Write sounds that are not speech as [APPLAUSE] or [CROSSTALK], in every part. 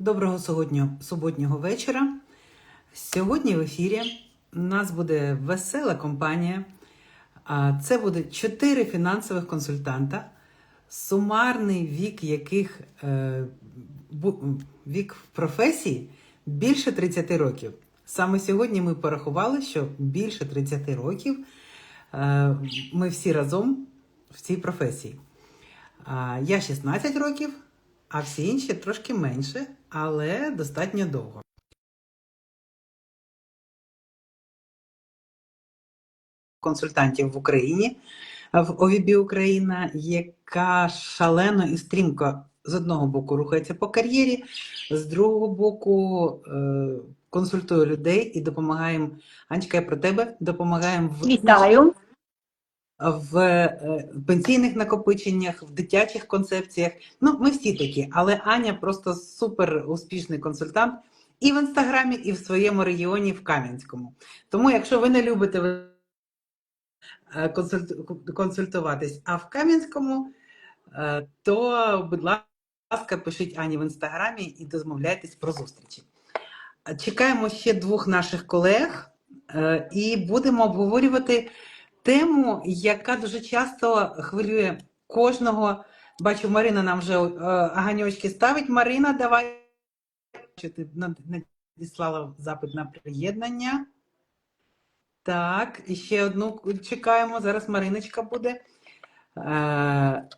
Доброго суботнього вечора. Сьогодні в ефірі у нас буде весела компанія. Це буде чотири фінансових консультанта, сумарний вік яких е, вік професії більше 30 років. Саме сьогодні ми порахували, що більше 30 років е, ми всі разом в цій професії. Я 16 років, а всі інші трошки менше, але достатньо довго. Консультантів в Україні в ОВІБі Україна, яка шалено і стрімко з одного боку рухається по кар'єрі, з другого боку е, консультує людей і допомагаємо. Анечка, я про тебе допомагаємо в Вітаю. В е, пенсійних накопиченнях, в дитячих концепціях. Ну, ми всі такі, але Аня просто супер успішний консультант і в інстаграмі, і в своєму регіоні в Кам'янському. Тому, якщо ви не любите е, консультуватись, а в Кам'янському, е, то, будь ласка, пишіть Ані в інстаграмі і домовляйтесь про зустрічі. Чекаємо ще двох наших колег і будемо обговорювати тему, яка дуже часто хвилює кожного. Бачу, Марина нам вже е, аганьочки ставить. Марина, давай. Ти надіслала запит на приєднання. Так, і ще одну чекаємо. Зараз Мариночка буде. Е.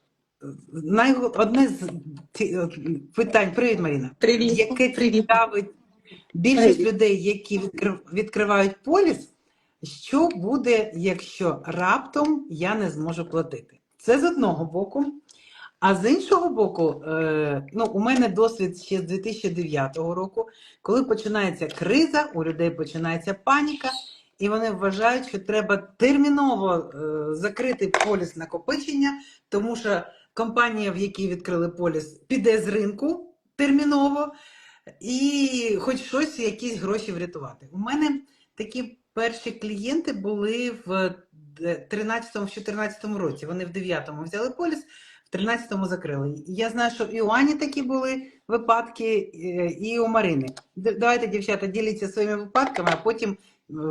Одне з е, питань. Привіт, Марина. Привіт. Яке цікавить більшість людей, які відкрив- відкривають поліс, що буде, якщо раптом я не зможу платити? Це з одного боку. А з іншого боку, е, ну, у мене досвід ще з 2009 року, коли починається криза, у людей починається паніка, і вони вважають, що треба терміново е, закрити поліс накопичення, тому що компанія, в якій відкрили поліс, піде з ринку терміново, і хоч щось, якісь гроші врятувати. У мене такі перші клієнти були в 13-14 році. Вони в 9-му взяли поліс, в 13-му закрили. Я знаю, що і у Ані такі були випадки, і у Марини. Давайте, дівчата, діліться своїми випадками, а потім е,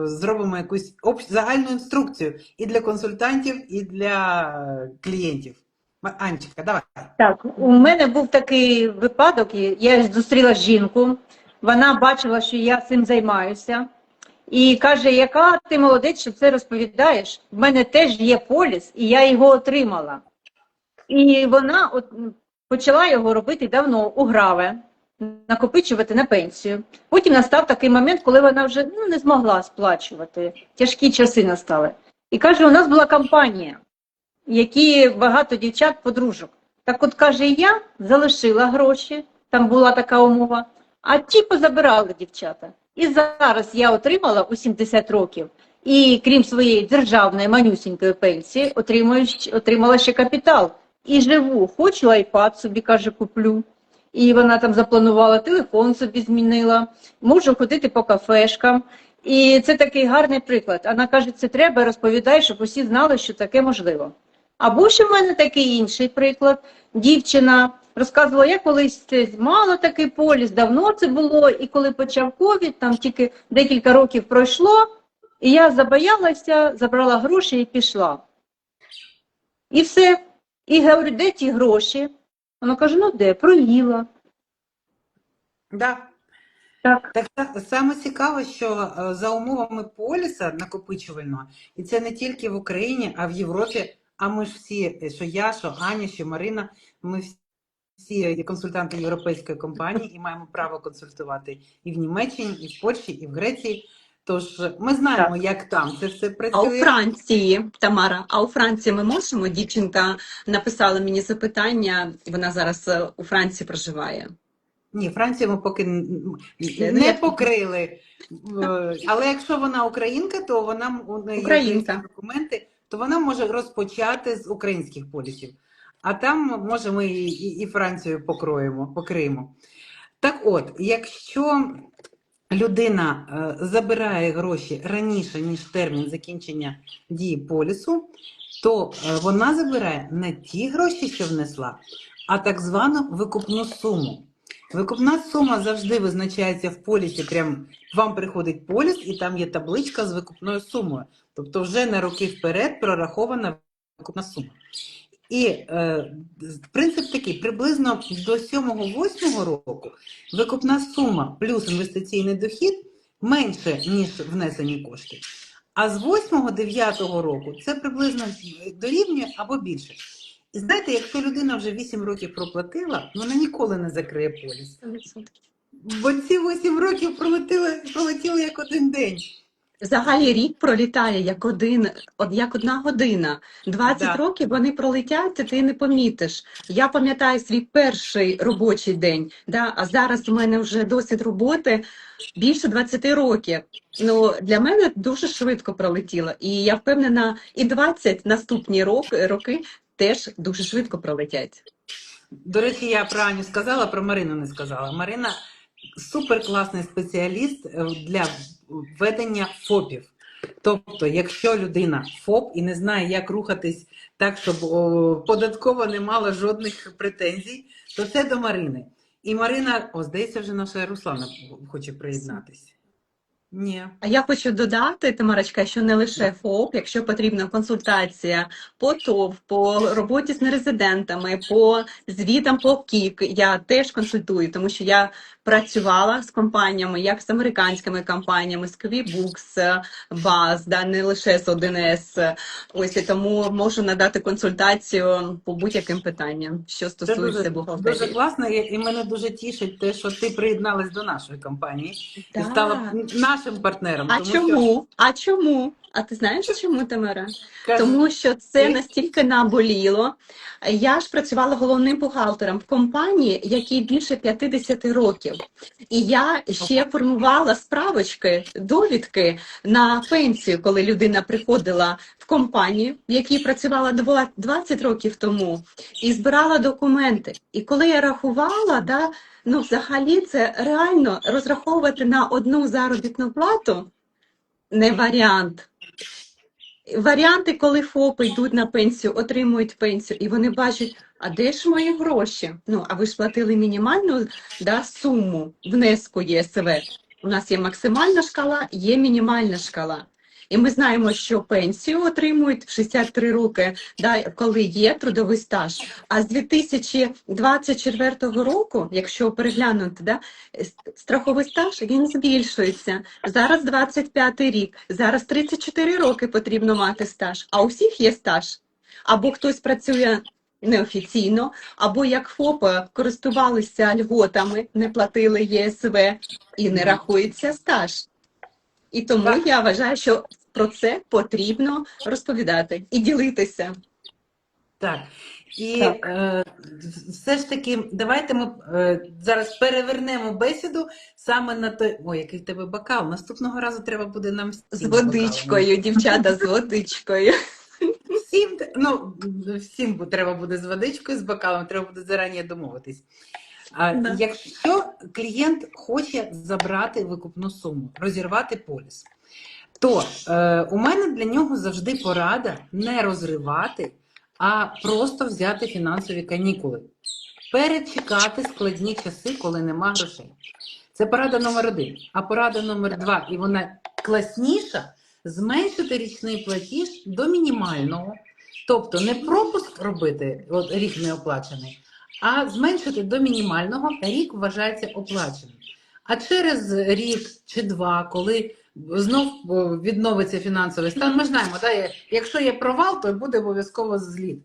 зробимо якусь загальну інструкцію і для консультантів, і для клієнтів. Анечка, давай. Так, у мене був такий випадок. Я зустріла жінку, вона бачила, що я цим займаюся, і каже, яка ти молодець, що це розповідаєш. В мене теж є поліс, і я його отримала. І вона от почала його робити давно у граве, накопичувати на пенсію. Потім настав такий момент, коли вона вже ну, не змогла сплачувати. Тяжкі часи настали. І каже, у нас була кампанія. які багато дівчат подружок. Так от каже, я залишила гроші, там була така умова, а ті позабирали дівчата. І зараз я отримала у 70 років, і крім своєї державної манюсінької пенсії, отримую, отримала ще капітал. І живу, хочу айпад собі, каже, куплю. І вона там запланувала, телефон собі змінила, можу ходити по кафешкам. І це такий гарний приклад. Вона каже, це треба, розповідай, щоб усі знали, що таке можливо. Або ще в мене такий інший приклад. Дівчина розказувала, я колись мала такий поліс, давно це було, і коли почав ковід, там тільки декілька років пройшло, і я забоялася, забрала гроші і пішла. І все. І говорю, де ті гроші? Вона каже, ну де, проїла. Да. Так. Так саме цікаве, що е, за умовами поліса накопичувального, і це не тільки в Україні, а в Європі. А ми ж всі, е, що я, що Аня, що Марина, ми всі є консультанти європейської компанії і маємо право консультувати і в Німеччині, і в Польщі, і в Греції. Тож ми знаємо, як там це все працює. А у. Франції, Тамара, а у Франції ми можемо? Дівчинка написала мені запитання, вона зараз е, у Франції проживає. Ні, Францію ми поки Ну, не покрили. [LAUGHS] Е, Але якщо вона українка, то вона у неї українські документи, то вона може розпочати з українських полісів. А там може ми і, і, Францію покроємо, покриємо. Так от, якщо людина е, забирає гроші раніше, ніж термін закінчення дії полісу, то е, вона забирає не ті гроші, що внесла, а так звану викупну суму. Викупна сума завжди визначається в полісі. Прям вам приходить поліс, і там є табличка з викупною сумою. Тобто, вже на роки вперед прорахована викупна сума. І е, принцип такий: приблизно до 7-8 року викупна сума плюс інвестиційний дохід менше, ніж внесені кошти. А з 8-9 року це приблизно дорівнює або більше. І знаєте, якщо людина вже 8 років проплатила, вона ніколи не закриє поліс. Бо ці 8 років пролетіли, пролетіли як один день. Взагалі рік пролітає як один, от як одна година. 20 Да. років вони пролетять, ти не помітиш. Я пам'ятаю свій перший робочий день, да, а зараз у мене вже досвід роботи більше 20 років. Ну, для мене дуже швидко пролетіло. І я впевнена, і 20 наступні роки, роки теж дуже швидко пролетять. До речі, я про Аню сказала, про Марину не сказала. Марина суперкласний спеціаліст е, для ведення ФОПів. Тобто, якщо людина ФОП і не знає, як рухатись так, щоб податково не мала жодних претензій, то це до Марини. І Марина, о, здається, вже наша Руслана хоче приєднатися. Ні. А я хочу додати, Тамарочка, що не лише ФОП, якщо потрібна консультація по ТОВ, по роботі з нерезидентами, по звітам по КІК, я теж консультую, тому що я працювала з компаніями, як з американськими компаніями, з QuickBooks, БАЗ, да, не лише з 1С. Ось і тому можу надати консультацію по будь-яким питанням, що стосується дуже, дуже класно, і мене дуже тішить те, що ти приєдналась до нашої компанії і стала нашим партнером. А тому що- чому? А чому? А ти знаєш чому, Тамара? Тому що це настільки наболіло. Я ж працювала головним бухгалтером в компанії, якій більше 50 років. І я ще формувала справочки, довідки на пенсію, коли людина приходила в компанію, в якій працювала дво- 20 років тому, і збирала документи. І коли я рахувала, да, ну взагалі це реально розраховувати на одну заробітну плату не варіант. Варіанти, коли ФОПи йдуть на пенсію, отримують пенсію, і вони бачать, а де ж мої гроші? Ну, а ви ж платили мінімальну да, суму внеску ЄСВ. У нас є максимальна шкала, є мінімальна шкала. І ми знаємо, що пенсію отримують в 63 роки, да, коли є трудовий стаж. А з 2024 року, якщо переглянути, да, страховий стаж він збільшується. Зараз 25 рік, зараз 34 роки потрібно мати стаж, а у всіх є стаж. Або хтось працює неофіційно, або як ФОПи користувалися льготами, не платили ЄСВ і не рахується стаж. І тому Так. я вважаю, що про це потрібно розповідати і ділитися. Так. І Так. Е, все ж таки, давайте ми е, зараз перевернемо бесіду саме на той. Ой, який в тебе бокал. Наступного разу треба буде нам З всім бокалами. водичкою, дівчата, з водичкою. Всім, ну, всім треба буде з водичкою, з бокалом, треба буде зарані домовитись. А Да. якщо клієнт хоче забрати викупну суму, розірвати поліс, то е, у мене для нього завжди порада не розривати, а просто взяти фінансові канікули, перечекати складні часи, коли нема грошей. Це порада номер один. А порада номер два, і вона класніша, зменшити річний платіж до мінімального. Тобто не пропуск робити, от рік не оплачений, а зменшити до мінімального, рік вважається оплаченим. А через рік чи два, коли знов відновиться фінансовий стан, ми ж знаємо, да, якщо є провал, то буде обов'язково зліт.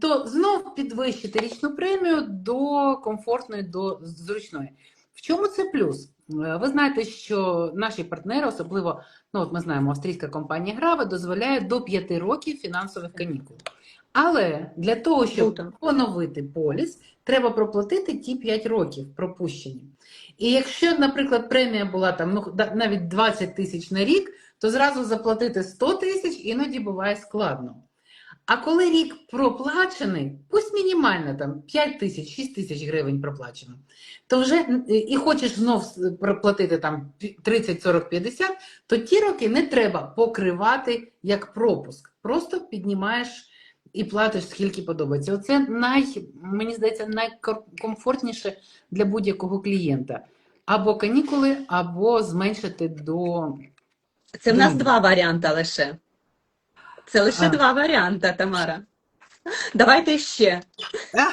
То знов підвищити річну премію до комфортної, до зручної. В чому це плюс? Е, Ви знаєте, що наші партнери, особливо, ну от ми знаємо, австрійська компанія Граве дозволяє до 5 років фінансових канікул. Але для того, щоб поновити поліс, треба проплатити ті 5 років пропущені. І якщо, наприклад, премія була там ну, навіть 20 тисяч на рік, то зразу заплатити 100 тисяч іноді буває складно. А коли рік проплачений, пусть мінімально там 5 тисяч, 6 тисяч гривень проплачено, то вже і хочеш знов проплатити там 30, 40, 50, то ті роки не треба покривати як пропуск. Просто піднімаєш і платиш скільки подобається. Оце най, мені здається, найкомфортніше для будь-якого клієнта. Або канікули, або зменшити до Це в нас два варіанти лише. Це лише А. два варіанти, Тамара. Давайте ще.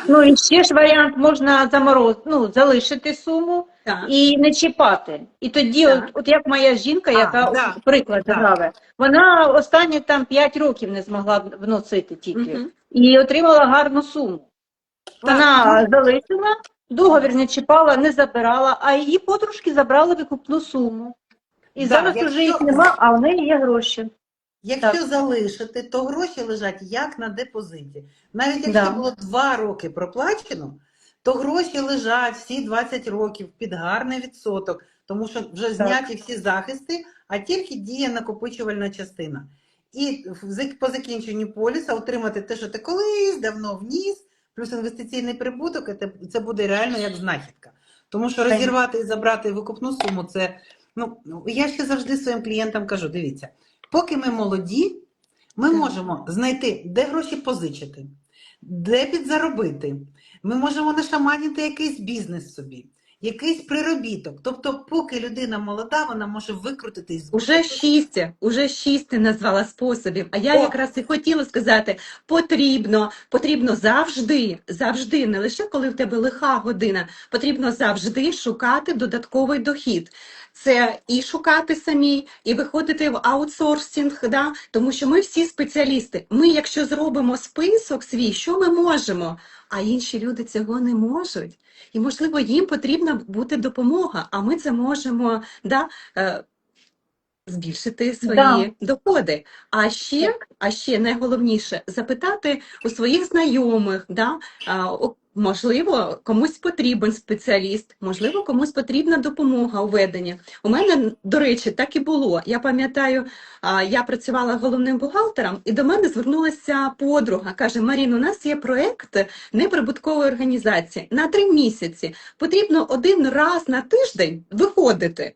Ну і ще ж варіант можна замороз, ну, залишити суму Так. і не чіпати. І тоді, Так. от, от як моя жінка, А, яка да. приклад Да. граве, вона останні там 5 років не змогла вносити тільки. Мгм. І отримала гарну суму. Вона залишила, договір не чіпала, не забирала, а її подружки забрали викупну суму. І Да, зараз якщо- вже їх нема, а в неї є гроші. Якщо Так. залишити, то гроші лежать як на депозиті. Навіть якщо Да. було 2 роки проплачено, то гроші лежать всі 20 років під гарний відсоток, тому що вже зняті всі захисти, а тільки діє накопичувальна частина. І по закінченню поліса отримати те, що ти колись давно вніс, плюс інвестиційний прибуток, це, буде реально як знахідка. Тому що розірвати і забрати викупну суму, це ну я ще завжди своїм клієнтам кажу: дивіться, поки ми молоді, ми можемо знайти, де гроші позичити, де підзаробити. Ми можемо нашаманити якийсь бізнес собі, якийсь приробіток. Тобто, поки людина молода, вона може викрутитись Уже шість, уже шість назвала способів. А я О. якраз і хотіла сказати: потрібно, потрібно завжди, завжди, не лише коли в тебе лиха година, потрібно завжди шукати додатковий дохід. Це і шукати самі, і виходити в аутсорсинг, да? тому що ми всі спеціалісти. Ми, якщо зробимо список свій, що ми можемо, а інші люди цього не можуть. І, можливо, їм потрібна бути допомога, а ми це можемо да, е, збільшити свої Да. доходи. А ще, а ще найголовніше запитати у своїх знайомих, да, можливо, комусь потрібен спеціаліст, можливо, комусь потрібна допомога у веденні. У мене, до речі, так і було. Я пам'ятаю, я працювала головним бухгалтером, і до мене звернулася подруга. каже: Марін, у нас є проект неприбуткової організації на три місяці. Потрібно один раз на тиждень виходити.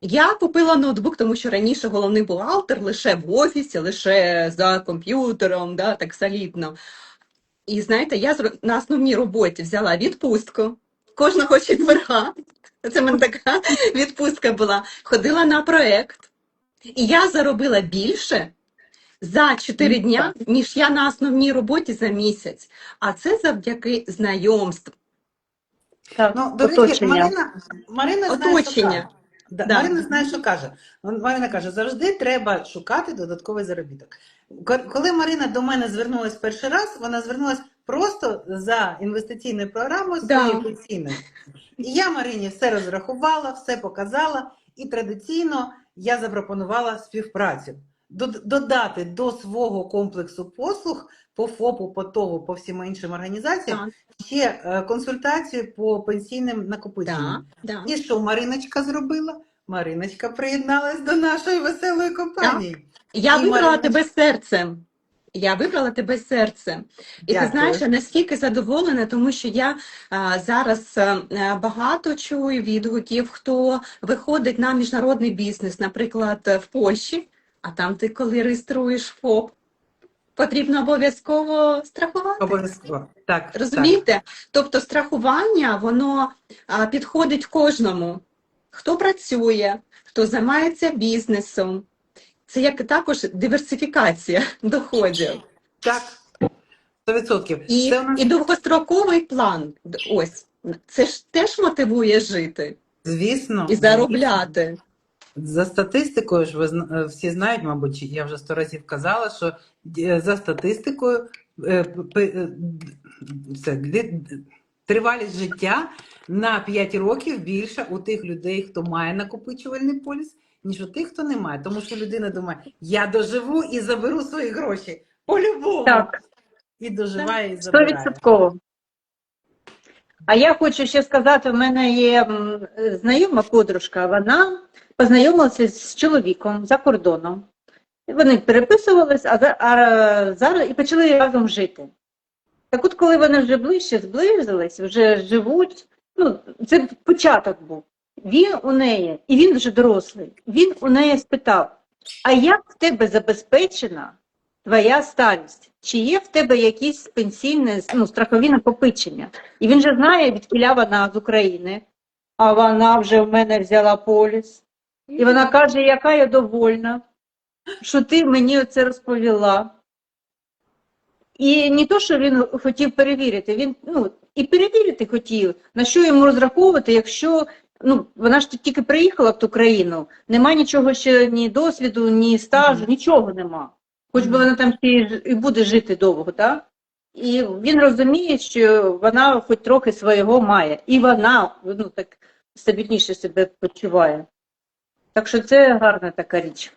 Я купила ноутбук, тому що раніше головний бухгалтер лише в офісі, лише за комп'ютером, да, так солідно. І знаєте, я на основній роботі взяла відпустку кожного четверга. Це в мене така відпустка була. Ходила на проект. І я заробила більше за 4 Ну, дня, ніж я на основній роботі за місяць. А це завдяки знайомству. Так, Ну, до речі, оточення. Марина, Марина знає, що Оточення. Да, Да. Марина знає, що каже. Марина каже, завжди треба шукати додатковий заробіток. Ко- Коли Марина до мене звернулась перший раз, вона звернулась просто за інвестиційною програмою Да. своєю пенсійною. І я Марині все розрахувала, все показала, і традиційно я запропонувала співпрацю. Додати до свого комплексу послуг по ФОПу, по ТОВу, по всім іншим організаціям Так, ще е, консультацію по пенсійним накопиченням. да, да. І що Мариночка зробила? Мариночка приєдналась до нашої веселої компанії. Я І вибрала тебе серцем. Я вибрала тебе серцем. І ти знаєш, я наскільки задоволена, тому що я а, зараз а, багато чую відгуків, хто виходить на міжнародний бізнес, наприклад, в Польщі, а там ти коли реєструєш ФОП, потрібно обов'язково страхувати. Обов'язково. Так, Розумієте? Тобто страхування, воно а, підходить кожному, хто працює, хто займається бізнесом. Це як також диверсифікація доходів. Так, так. 100%. І, Це нас, і довгостроковий план. Ось це ж теж мотивує жити звісно, і заробляти. За статистикою ж ви е, всі знають, мабуть, я вже сто разів казала, що е, за статистикою е, це, тривалість життя на 5 років більша у тих людей, хто має накопичувальний поліс, ніж у тих, хто не має. Тому що людина думає, я доживу і заберу свої гроші. По-любому. Так. І доживає, і забирає. Стовідсотково. А я хочу ще сказати, в мене є знайома подружка, вона познайомилася з чоловіком за кордоном. Вони переписувались, а, а зараз і почали разом жити. Так от, коли вони вже ближче зблизились, вже живуть, ну, це початок був. Він у неї, і він вже дорослий, він у неї спитав: а як в тебе забезпечена твоя старість? чи є в тебе якісь пенсійне ну, страхові накопичення. І він же знає, відкіля вона з України, а вона вже в мене взяла поліс. І вона каже, яка я довольна, що ти мені це розповіла. І не то, що він хотів перевірити, він ну, і перевірити хотів, на що йому розраховувати, якщо ну, вона ж тільки приїхала в ту країну, нема нічого ще ні досвіду, ні стажу, Мгм. нічого нема. Хоч би вона там ще і буде жити довго, так? І він розуміє, що вона хоч трохи свого має. І вона ну, так стабільніше себе почуває. Так що це гарна така річ.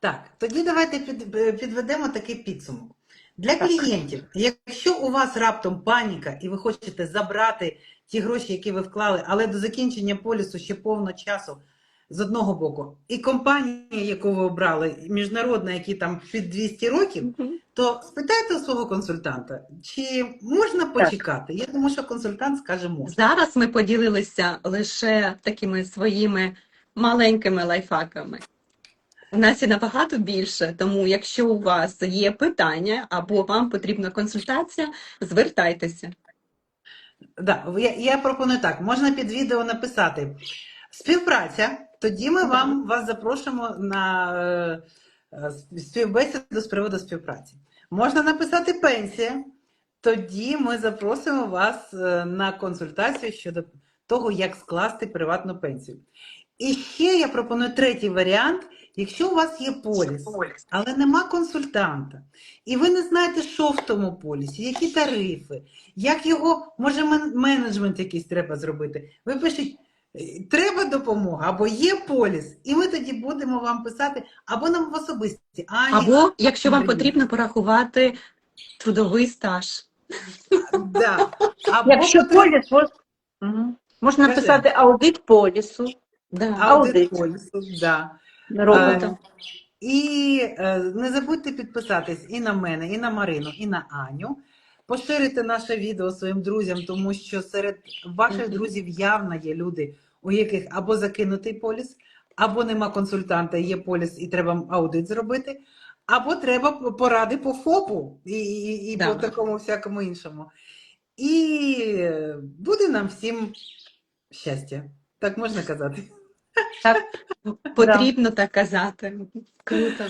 Так, тоді давайте під, е, підведемо такий підсумок. Для Так. клієнтів, якщо у вас раптом паніка і ви хочете забрати ті гроші, які ви вклали, але до закінчення полісу ще повно часу з одного боку, і компанія, яку ви обрали, міжнародна, які там під 200 років, то спитайте у свого консультанта, чи можна почекати. Я думаю, що консультант скаже можна. Зараз ми поділилися лише такими своїми маленькими лайфхаками. У нас є набагато більше, тому якщо у вас є питання або вам потрібна консультація, звертайтеся. Да, я, я пропоную так: можна під відео написати співпраця. Тоді ми вам вас запрошуємо на е, співбесіду з приводу співпраці. Можна написати пенсія. Тоді ми запросимо вас е, на консультацію щодо того, як скласти приватну пенсію. І ще я пропоную третій варіант. Якщо у вас є поліс, але нема консультанта, і ви не знаєте, що в тому полісі, які тарифи, як його, може, менеджмент якийсь треба зробити. Ви пишіть, е, треба допомога, або є поліс, і ми тоді будемо вам писати, або нам в особисті. Ані, Або, якщо вам потрібно порахувати трудовий стаж. да. або Якщо потрібно поліс, можна написати аудит полісу Да. аудит аудит. полісу. Да. Робота. Е, І е, не забудьте підписатись і на мене, і на Марину, і на Аню. Поширити наше відео своїм друзям, тому що серед ваших друзів явно є люди, у яких або закинутий поліс, або нема консультанта, є поліс, і треба аудит зробити, або треба поради по ФОПу і, і, і Да. по такому всякому іншому. І е, буде нам всім щастя. Так можна казати. Так, Потрібно так казати. Круто.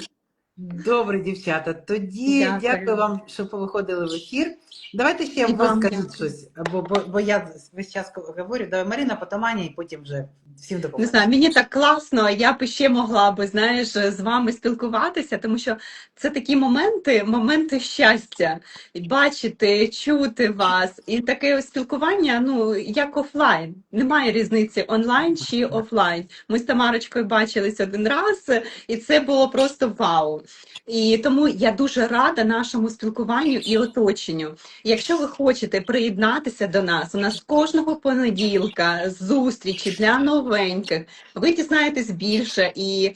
Добре, дівчата. Тоді Дякую. дякую, вам, що повиходили в ефір. Давайте ще ви вам дякую. щось, бо, бо, бо я весь час говорю. Давай Марина, потім Аня, і потім вже всім Не допомогу. знаю, мені так класно, я б ще могла би, знаєш, з вами спілкуватися, тому що це такі моменти, моменти щастя, бачити, чути вас. І таке спілкування, ну, як офлайн. Немає різниці онлайн чи офлайн. Ми з Тамарочкою бачились один раз, і це було просто вау. І тому я дуже рада нашому спілкуванню і оточенню. Якщо ви хочете приєднатися до нас, у нас кожного понеділка зустрічі для новеньких. Ви дізнаєтесь більше, і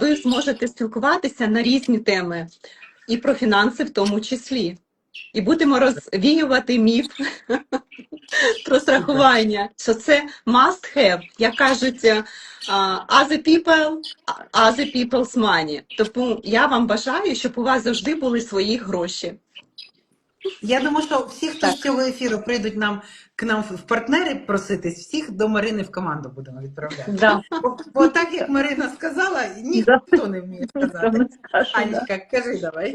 ви зможете спілкуватися на різні теми, і про фінанси в тому числі. І будемо розвіювати міф [LAUGHS] про страхування, що це must have, як кажуть, other people, other people's money. Тому я вам бажаю, щоб у вас завжди були свої гроші. Я думаю, що всі, хто з цього ефіру прийдуть нам к нам в партнери проситись, всіх до Марини в команду будемо відправляти. Да. Бо, бо так як Марина сказала, ніхто не вміє сказати. Анечка, кажи давай.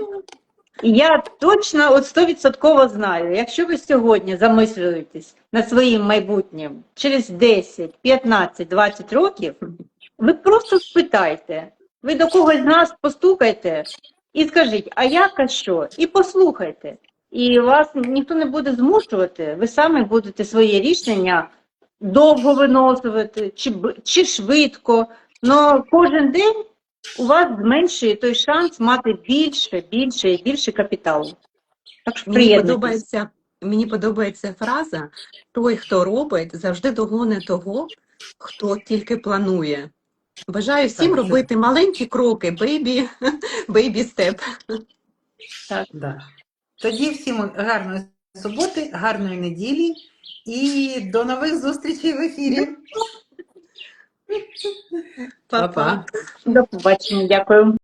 Я точно от стовідсотково знаю, якщо ви сьогодні замислюєтесь над своїм майбутнім через 10, 15, 20 років, ви просто спитайте, ви до когось з нас постукайте і скажіть, а як, а що? І послухайте. І вас ніхто не буде змушувати, ви самі будете своє рішення довго виносувати чи, чи швидко. Но кожен день у вас зменшує той шанс мати більше, більше і більше капіталу. Так що Мені подобається, мені подобається фраза: той, хто робить, завжди догоне того, хто тільки планує. Бажаю всім Так, робити маленькі кроки, бейбі, бейбі степ. Да. Тоді всім гарної суботи, гарної неділі і до нових зустрічей в ефірі. Па-па. До побачення, дякую.